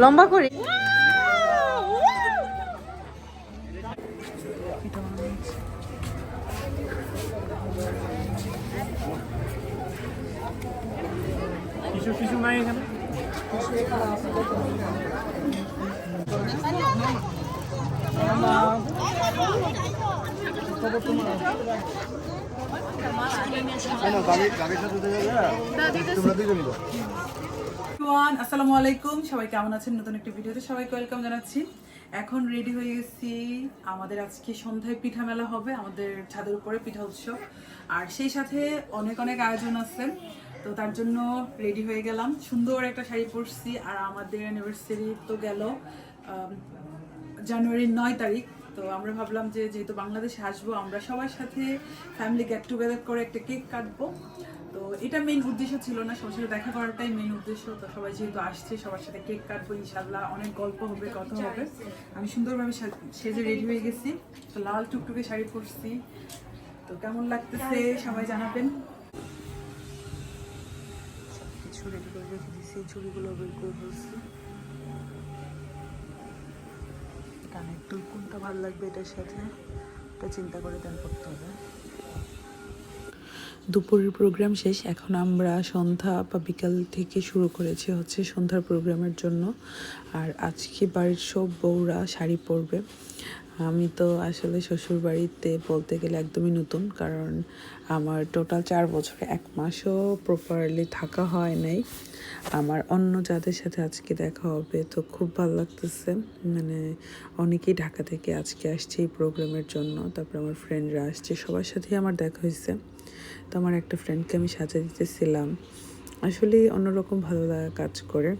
লম্বা করে। কিছু কিছু নাই এখানে? এভরিওয়ান আসসালামু আলাইকুম। সবাই কেমন আছেন? নতুন একটি ভিডিওতে সবাইকে ওয়েলকাম জানাচ্ছি। এখন রেডি হয়ে গেছি। আমাদের আজকে সন্ধ্যায় পিঠা মেলা হবে, আমাদের ছাদের উপরে পিঠা উৎসব। আর সেই সাথে অনেক অনেক আয়োজন আছে। তো তার জন্য রেডি হয়ে গেলাম। সুন্দর একটা শাড়ি পরছি। আর আমাদের অ্যানিভার্সারি তো গেল জানুয়ারির নয় তারিখ। তো আমরা ভাবলাম যে যেহেতু বাংলাদেশে আসব, আমরা সবার সাথে ফ্যামিলি গেট টুগেদার করে একটা কেক কাটবো। এটা মেইন উদ্দেশ্য ছিল না সবার সাথে দেখা করাটাই মেইন উদ্দেশ্য তো সবাই যেহেতু আসছে সবার সাথে কেক কাটবো ইনশাল্লাহ অনেক গল্প হবে কথা হবে। আমি সুন্দরভাবে সেজে রেডি হয়ে গেছি। তো লাল টুকটুকে শাড়ি পরছি। তো কেমন লাগতেছে সবাই জানাবেন। কিছু রেডি করে রেখে দিছি ছবিগুলো বের করে ফেলছি। কানের দুল কোনটা ভালো লাগবে এটার সাথে। এটা চিন্তা করে দেন করতে হবে। দুপুরের প্রোগ্রাম শেষ। এখন আমরা সন্ধ্যা বা বিকাল থেকে শুরু করেছি হচ্ছে সন্ধ্যার প্রোগ্রামের জন্য। আর আজকে বাড়ির সব বউরা শাড়ি পরবে। আমি তো আসলে শ্বশুর বাড়িতে বলতে গেলে একদমই নতুন, কারণ আমার টোটাল চার বছরে এক মাসও প্রপারলি থাকা হয় নাই। আমার অন্য যাদের সাথে আজকে দেখা হবে তো খুব ভালো লাগতেছে। মানে অনেকেই ঢাকা থেকে আজকে আসছে এই প্রোগ্রামের জন্য। তারপর আমার ফ্রেন্ডরা আসছে, সবার সাথেই আমার দেখা হয়েছে। তো আমার একটা ফ্রেন্ডকে আমি সাজা দিতেছিলাম। আসলে অন্যরকম ভালো লাগা কাজ করে।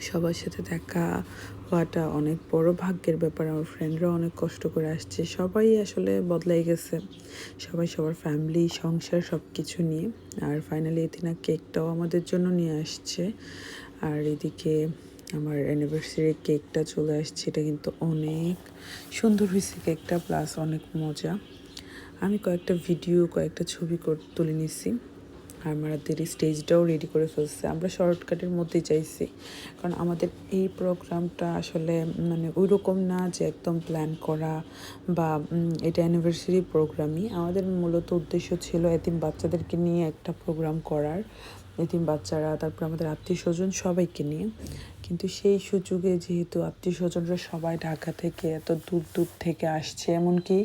সবার সাথে দেখা হওয়াটা অনেক বড় ভাগ্যের ব্যাপার। আমার ফ্রেন্ডরা অনেক কষ্ট করে আসছে। সবাই আসলে বদলাই গেছে। সবাই সবার ফ্যামিলি সংসার সব কিছু নিয়ে। আর ফাইনালি এদিনা কেকটাও আমাদের জন্য নিয়ে আসছে। আর এদিকে আমার অ্যানিভার্সারি কেকটা চলে আসছে। এটা কিন্তু অনেক সুন্দর হয়েছে কেকটা প্লাস অনেক মজা। আমি কয়েকটা ভিডিও কয়েকটা ছবি তুলে নিছি। আর আমাদের স্টেজটাও রেডি করে ফেলছে। আমরা শর্টকাটের মধ্যেই চাইছি কারণ আমাদের এই প্রোগ্রামটা আসলে মানে ওই রকম না যে একদম প্ল্যান করা বা এটা অ্যানিভার্সারি প্রোগ্রামই আমাদের মূলত উদ্দেশ্য ছিল এতিম বাচ্চাদেরকে নিয়ে একটা প্রোগ্রাম করার। এতিম বাচ্চারা, তারপর আমাদের আত্মীয় স্বজন সবাইকে নিয়ে। কিন্তু সেই সুযোগে যেহেতু আত্মীয় স্বজনরা সবাই ঢাকা থেকে এত দূর দূর থেকে আসছে, এমনকি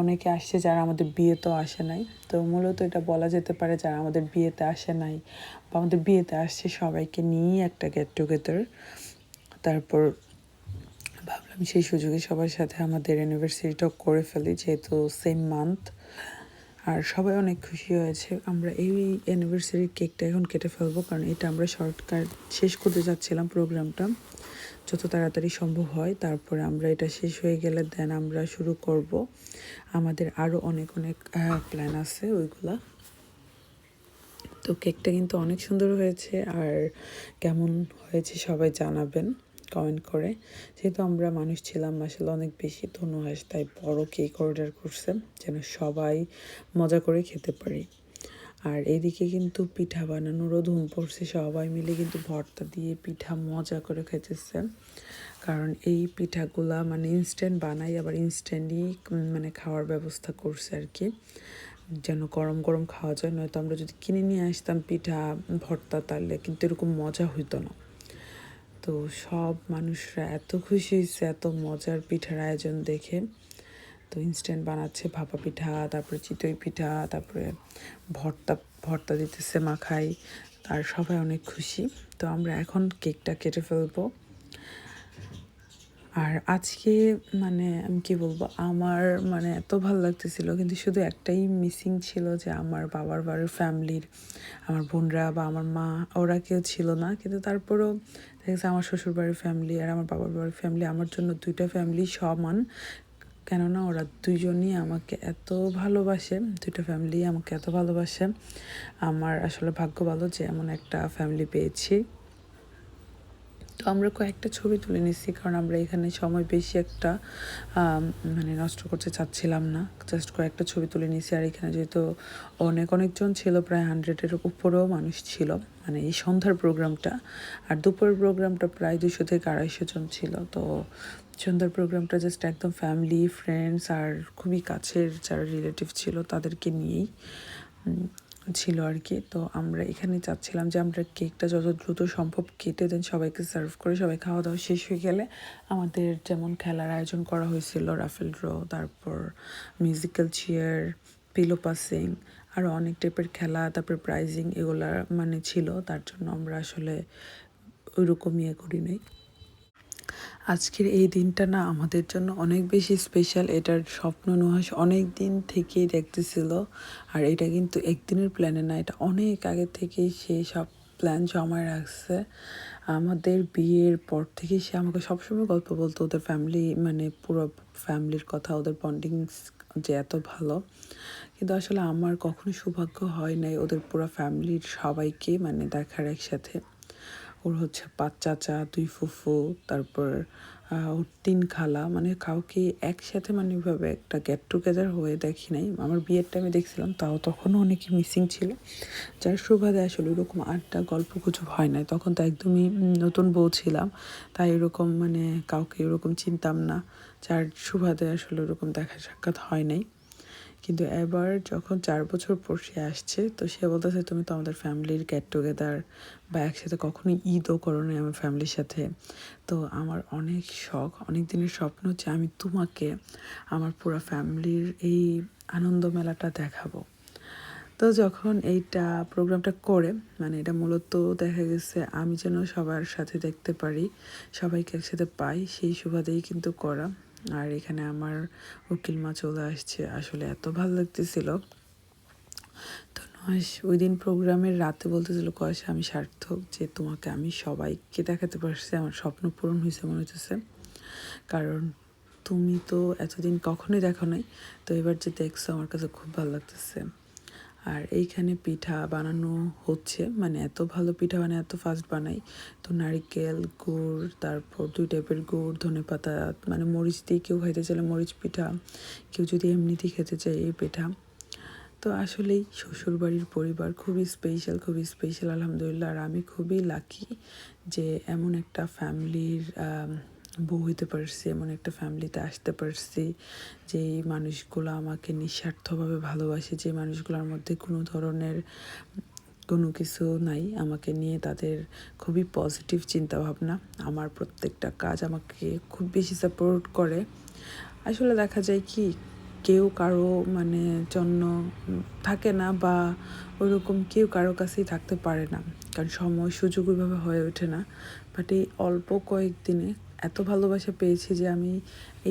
অনেকে আসছে যারা আমাদের বিয়েতেও আসে নাই। তো মূলত এটা বলা যেতে পারে যারা আমাদের বিয়েতে আসে নাই বা আমাদের বিয়েতে আসছে সবাইকে নিয়েই একটা গেট টুগেদার তারপর ভাবলাম সেই সুযোগে সবার সাথে আমাদের অ্যানিভার্সারিটাও করে ফেলি, যেহেতু সেম মান্থ আর সবাই অনেক খুশি হয়েছে। আমরা এই অ্যানিভার্সারির কেকটা এখন কেটে ফেলব, কারণ এটা আমরা শর্টকাট শেষ করতে যাচ্ছিলাম প্রোগ্রামটা যত তাড়াতাড়ি সম্ভব হয়, তারপরে আমরা এটা শেষ হয়ে গেলে দেন আমরা শুরু করব। আমাদের আরও অনেক অনেক প্ল্যান আছে ওইগুলা। তো কেকটা কিন্তু অনেক সুন্দর হয়েছে, আর কেমন হয়েছে সবাই জানাবেন। কমেন্ট করে। যেহেতু আমরা মানুষ ছিলাম আসলে অনেক বেশি ধনুহাস তাই বড় কেক অর্ডার করছে যেন সবাই মজা করে খেতে পারি। আর এদিকে কিন্তু পিঠা বানানোরও ধুম পড়ছে, সবাই মিলে কিন্তু ভর্তা দিয়ে পিঠা মজা করে খেতেছে কারণ এই পিঠাগুলা মানে ইনস্ট্যান্ট বানাই, আবার ইনস্ট্যান্টই মানে খাওয়ার ব্যবস্থা করছে আর কি। যেন গরম গরম খাওয়া যায়, নয়তো আমরা যদি কিনে নিয়ে আসতাম পিঠা, ভর্তা, তাহলে কিন্তু এরকম মজা হইতো না। তো সব মানুষরা এত খুশি হয়েছে, এত মজার পিঠার আয়োজন দেখে। তো ইনস্ট্যান্ট বানাচ্ছে ভাপা পিঠা, তারপরে চিতই পিঠা, তারপরে ভর্তা ভর্তা দিতেছে মাখাই। আর সবাই অনেক খুশি। তো আমরা এখন কেকটা কেটে ফেলব। আর আজকে মানে আমি কি বলব, আমার মানে এত ভালো লাগতেছিল, কিন্তু শুধু একটাই মিসিং ছিল যে আমার বাবার বাড়ির ফ্যামিলির আমার বোনরা বা আমার মা, ওরা কেউ ছিল না। কিন্তু তারপরেও দেখেছে আমার শ্বশুর বাড়ির ফ্যামিলি আর আমার বাবার বাড়ির ফ্যামিলি আমার জন্য দুইটা ফ্যামিলি সমান। কেননা ওরা দুজনই আমাকে এত ভালোবাসে, দুইটা ফ্যামিলি আমাকে এত ভালোবাসে। আমার আসলে ভাগ্য ভালো যে এমন একটা ফ্যামিলি পেয়েছি। তো আমরা কয়েকটা ছবি তুলে নিচ্ছি, কারণ আমরা এখানে সময় বেশি একটা মানে নষ্ট করতে চাচ্ছিলাম না। জাস্ট কয়েকটা ছবি তুলে নিচ্ছি, আর এখানে যেহেতু অনেক অনেকজন ছিল, প্রায় হান্ড্রেডের উপরেও মানুষ ছিল মানে এই সন্ধ্যার প্রোগ্রামটা। আর দুপুরের প্রোগ্রামটা প্রায় দুশো থেকে আড়াইশো জন ছিল, তো সন্ধ্যার প্রোগ্রামটা জাস্ট একদম ফ্যামিলি ফ্রেন্ডস আর খুবই কাছের যারা রিলেটিভ ছিল, তাদেরকে নিয়েই ছিল আর কি। তো আমরা এখানে চাচ্ছিলাম যে আমরা কেকটা যত দ্রুত সম্ভব কেটে দেন, সবাইকে সার্ভ করে, সবাই খাওয়া দাওয়া শেষ হয়ে গেলে আমাদের যেমন খেলার আয়োজন করা হয়েছিল রাফেল ড্র তারপর মিউজিক্যাল চেয়ার পিলো পাসিং আরও অনেক টাইপের খেলা, তারপর প্রাইজিং এগুলা মানে ছিল, তার জন্য আমরা আসলে ওইরকম ইয়ে করি নাই। আজকের এই দিনটা না আমাদের জন্য অনেক বেশি স্পেশাল এটার স্বপ্ন নুহাস অনেক দিন থেকেই দেখতেছিল। আর এটা কিন্তু একদিনের প্ল্যানে না, এটা অনেক আগে থেকেই সে সব প্ল্যান জমায় রাখছে। আমাদের বিয়ের পর থেকে সে আমাকে সবসময় গল্প বলতো, ওদের ফ্যামিলি মানে পুরো ফ্যামিলির কথা, ওদের বন্ডিং যে এত ভালো। কিন্তু আসলে আমার কখনো সৌভাগ্য হয় নাই ওদের পুরো ফ্যামিলির সবাইকে মানে দেখার একসাথে। ওর হচ্ছে পাঁচ চাচা, দুই ফুফু, তারপর ওর তিন খালা। মানে কাউকে একসাথে মানে ওইভাবে একটা গেট টুগেদার হয়ে দেখি নাই। আমার বিয়ের টাইমে দেখছিলাম, তাও তখনও অনেকে মিসিং ছিল। যার সুবাদে আসলে ওরকম আড্ডা, গল্প গুজব হয় নাই। তখন তো একদমই নতুন বউ ছিলাম। তাই এরকম মানে কাউকে এরকম চিনতাম না। যার সুবাদে আসলে ওরকম দেখা সাক্ষাৎ হয় নাই। কিন্তু এবার যখন চার বছর পর সে আসছে, তো সে বলতেছে, তুমি তো আমাদের ফ্যামিলির গেট টুগেদার বা একসাথে কখনোই ঈদও করো নাই আমার ফ্যামিলির সাথে। তো আমার অনেক শখ, অনেক দিনের স্বপ্ন যে আমি তোমাকে আমার পুরো ফ্যামিলির এই আনন্দ মেলাটা দেখাবো। তো যখন এইটা প্রোগ্রামটা করে মানে এটা মূলত দেখা গেছে আমি যেন সবার সাথে দেখতে পারি, সবাইকে একসাথে পাই, সেই সুবাদেই কিন্তু করা। আর এখানে আমার উকিল মা চলে আসছে। আসলে এত ভালো লাগতেছিল। তো নয় ওই দিন প্রোগ্রামের রাতে বলতেছিল কয়েসে আমি সার্থক যে তোমাকে আমি সবাইকে দেখাতে পারছি। আমার স্বপ্ন পূরণ হয়েছে মনে হচ্ছে কারণ তুমি তো এতদিন কখনোই দেখো নাই। তো এবার যে দেখছ, আমার কাছে খুব ভালো লাগতেছে। আর এইখানে পিঠা বানানো হচ্ছে। মানে এত ভালো পিঠা মানে এত ফাস্ট বানাই। তো নারিকেল গুড়, তারপর দুই টাইপের গুড়, ধনে পাতা মানে মরিচ দিয়ে কেউ খাইতে চাইলে মরিচ পিঠা, কেউ যদি এমনিতেই খেতে চায় এই পিঠা। তো আসলেই শ্বশুরবাড়ির পরিবার খুবই স্পেশাল খুবই স্পেশাল আলহামদুলিল্লাহ। আর আমি খুবই লাকি যে এমন একটা ফ্যামিলির বউ হইতে পারছি, এমন একটা ফ্যামিলিতে আসতে পারছি যে এই মানুষগুলো আমাকে নিঃস্বার্থভাবে ভালোবাসে যে মানুষগুলোর মধ্যে কোনো ধরনের কোনো কিছু নাই, আমাকে নিয়ে তাদের খুবই পজিটিভ চিন্তাভাবনা। আমার প্রত্যেকটা কাজ আমাকে খুব বেশি সাপোর্ট করে। আসলে দেখা যায় কি, কেউ কারও মানে জন্য থাকে না বা ওইরকম কেউ কারও কাছেই থাকতে পারে না, কারণ সময় সুযোগ ওইভাবে হয়ে ওঠে না। বাট এই অল্প কয়েকদিনে এত ভালোবাসা পেয়েছি যে আমি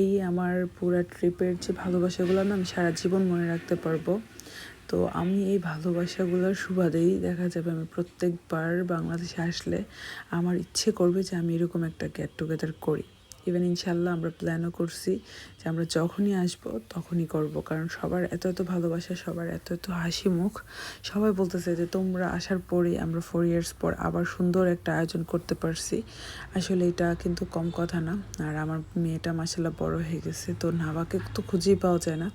এই আমার পুরো ট্রিপের যে ভালোবাসাগুলো না আমি সারা জীবন মনে রাখতে পারব। তো আমি এই ভালোবাসাগুলোর সুবাদেই দেখা যাবে আমি প্রত্যেকবার বাংলাদেশে আসলে আমার ইচ্ছে করবে যে আমি এরকম একটা গেট টুগেদার করি। ইভেন ইনশাল্লাহ আমরা প্ল্যানও করছি যে আমরা যখনই আসব তখনই করব। কারণ সবার এত এত ভালোবাসা, সবার এত এত হাসি মুখ, সবাই বলতেছে যে তোমরা আসার পরেই আমরা ফোর ইয়ার্স পর আবার সুন্দর একটা আয়োজন করতে পারছি। আসলে এটা কিন্তু কম কথা না। আর আমার মেয়েটা মাসাল্লাহ বড় হয়ে গেছে, তো নাভাকে তো খুঁজেই পাওয়া যায় না।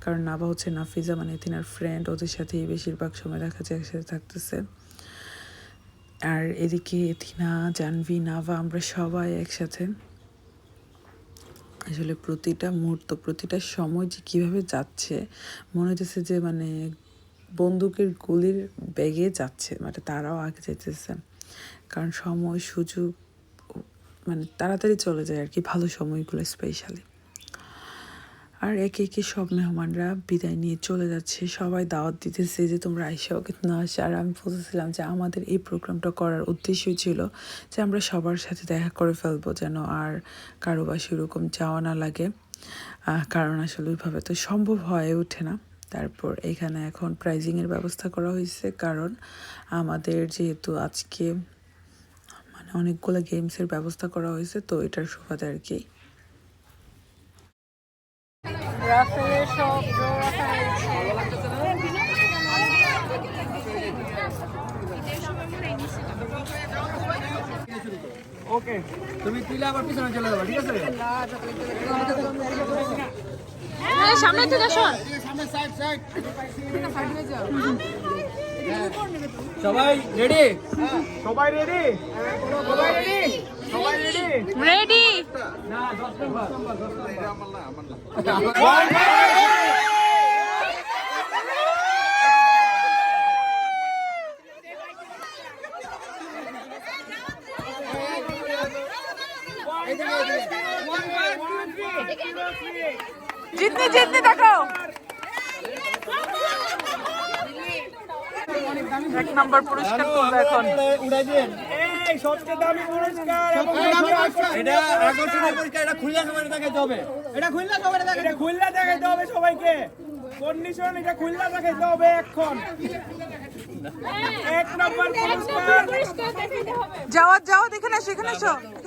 কারণ নাভা হচ্ছে নাফিজা মানে তিনার ফ্রেন্ড ওদের সাথেই বেশিরভাগ সময় দেখা যায়, একসাথে থাকতেছে। আর এদিকে থিনা জানভি নাভা, আমরা সবাই একসাথে। আসলে প্রতিটা মুহূর্ত, প্রতিটা সময় যে কীভাবে যাচ্ছে, মনে হচ্ছে যে মানে বন্দুকের গুলির ব্যাগে যাচ্ছে মানে তারাও আগে যেতেছে কারণ সময়, সুযোগ মানে তাড়াতাড়ি চলে যায় আর কি ভালো সময়গুলো স্পেশালি আর একে একে সব মেহমানরা বিদায় নিয়ে চলে যাচ্ছে। সবাই দাওয়াত দিতেছে যে, তোমরা আইসাও কিন্তু না আসে। আর আমি বলতেছিলাম যে, আমাদের এই প্রোগ্রামটা করার উদ্দেশ্যই ছিল যে, আমরা সবার সাথে দেখা করে ফেলব যেন আর কারও বা সেরকম যাওয়া না লাগে। কারণ আসলে ওইভাবে তো সম্ভব হয়ে ওঠে না। তারপর এখানে এখন প্রাইজিংয়ের ব্যবস্থা করা হয়েছে। কারণ আমাদের যেহেতু আজকে মানে অনেকগুলো গেমসের ব্যবস্থা করা হয়েছে, তো এটার সুবাদে আর কি রাফেলের সব ড্র রাখা হয়েছে ওকে তুমি তুইলে আবার পিছনে চলে যাবে ঠিক আছে? সামনে থেকে শোন সবাই রেডি সবাই রেডি সবাই রেডি সবাই রেডি রেডি জিতনি জিতনি দেখো। এক নম্বর পুরস্কার তুলবে এখন। এই সবচেয়ে দামি পুরস্কার এটা আকর্ষণীয় পুরস্কার এটা খুললা সবাই দেখাইতে হবে। এটা খুললা সবাই দেখাইতে এটা দেখাইতে হবে সবাইকে। কন্ডিশন এটা খুলনা দেখাইতে হবে এখন। এক নম্বর পুরস্কার যাও যাও এখানে সেখানে এখানে এসো এখানে এসো আমার ধরো দেখা ওই ওই কি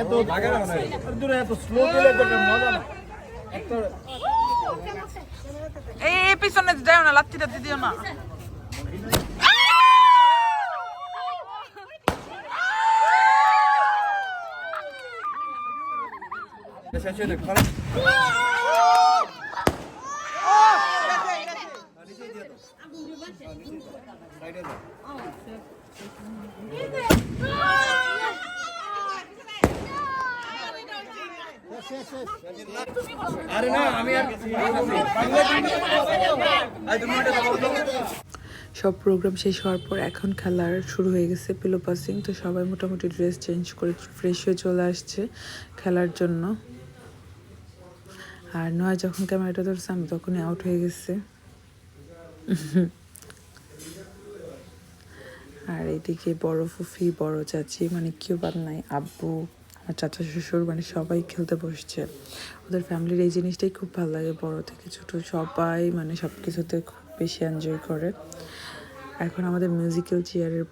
এত দূরে এত স্লো মজা না। একটা এই এই পিছনে যাও না লাত্তি টাত্তি দিও না। শেষ হয়ে দেখ খারাপ সব প্রোগ্রাম শেষ হওয়ার পর এখন খেলার শুরু হয়ে গেছে পিলো পাসিং তো সবাই মোটামুটি ড্রেস চেঞ্জ করে ফ্রেশ হয়ে চলে আসছে খেলার জন্য। আর নয়, যখন ক্যামেরাটা ধরছে, আমি তখনই আউট হয়ে গেছে। আর এদিকে বড় ফুফি, বড় চাচি মানে কেউ বাদ নাই, আব্বু, আমার চাচা শ্বশুর মানে সবাই খেলতে বসছে। ওদের ফ্যামিলির এই জিনিসটাই খুব ভালো লাগে, বড় থেকে ছোট সবাই মানে সব কিছুতে খুব বেশি এনজয় করে। এখন আমাদের মিউজিক্যাল চেয়ারের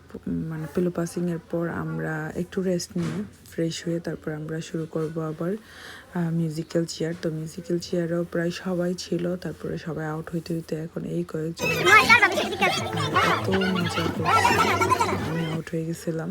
মানে পেল পাসিংয়ের পর আমরা একটু রেস্ট নিয়ে ফ্রেশ হয়ে তারপর আমরা শুরু করব আবার মিউজিক্যাল চেয়ার তো মিউজিক্যাল চেয়ারেও প্রায় সবাই ছিল তারপরে সবাই আউট হইতে হইতে এখন এই কয়েকজন এত মজা আমি আউট হয়ে গেছিলাম